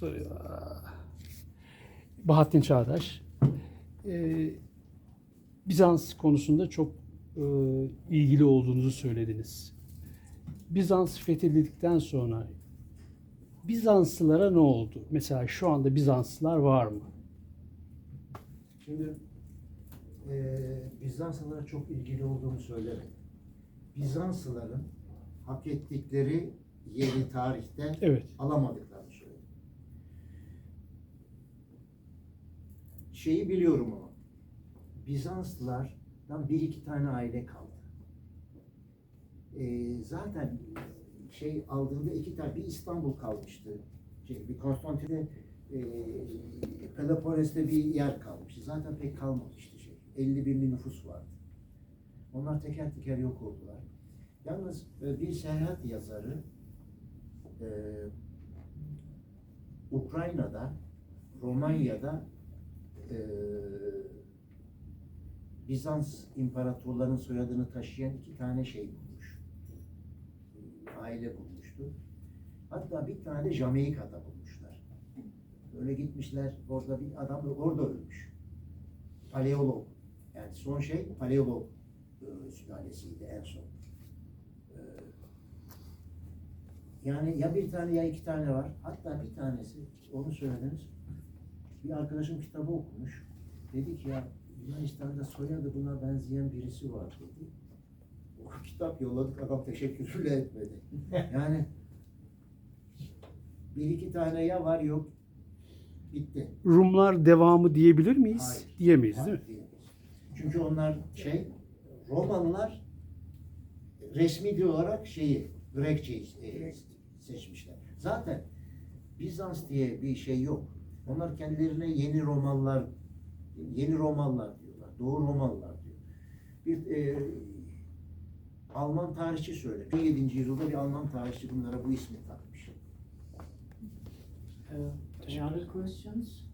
soruyor. Bahattin Çağdaş. Ee, Bizans konusunda çok e, ilgili olduğunuzu söylediniz. Bizans fethedildikten sonra Bizanslılara ne oldu? Mesela şu anda Bizanslılar var mı? Şimdi eee Bizanslılara çok ilgili olduğunu söylerim. Bizanslıların hak ettikleri yeri tarihte Evet. alamadıklarını söyledim. Şeyi biliyorum ama Bizanslılardan bir iki tane aile kaldı. Eee, zaten şey aldığında iki tane bir İstanbul kalmıştı. Şey, bir Konstantin'de eee Peloponnes'te bir yer kalmıştı. Zaten pek kalmamıştı şey. 50 binli nüfus vardı. Onlar teker teker yok oldular. Yalnız e, bir seyahat yazarı e, Ukrayna'da, Romanya'da e, Bizans imparatorlarının soyadını taşıyan iki tane şey bulmuş. Aile bulmuştu. Hatta bir tane Jamaika'da bulmuşlar. Öyle gitmişler, orada bir adam da orada ölmüş. Paleolog. Yani son şey paleolog e, sülalesiydi en son. Yani ya bir tane ya iki tane var. Hatta bir tanesi, onu söylediniz. Bir arkadaşım kitabı okumuş. Dedi ki ya Yunanistan'da soyadı buna benzeyen birisi var dedi. O kitap yolladık adam teşekkür bile etmedi. Yani bir iki tane ya var yok bitti. Rumlar devamı diyebilir miyiz? Hayır. Diyemeyiz değil mi? Hayır, diyemeyiz. Çünkü onlar şey, Romalılar resmi dil olarak şeyi, Grekçeyi e, seçmişler. Zaten Bizans diye bir şey yok. Onlar kendilerine yeni Romalılar, yeni Romalılar diyorlar. Doğu Romalılar diyor. Bir e, Alman tarihçi söylüyor. 17. yüzyılda bir Alman tarihçi bunlara bu ismi takmış. Uh, other questions?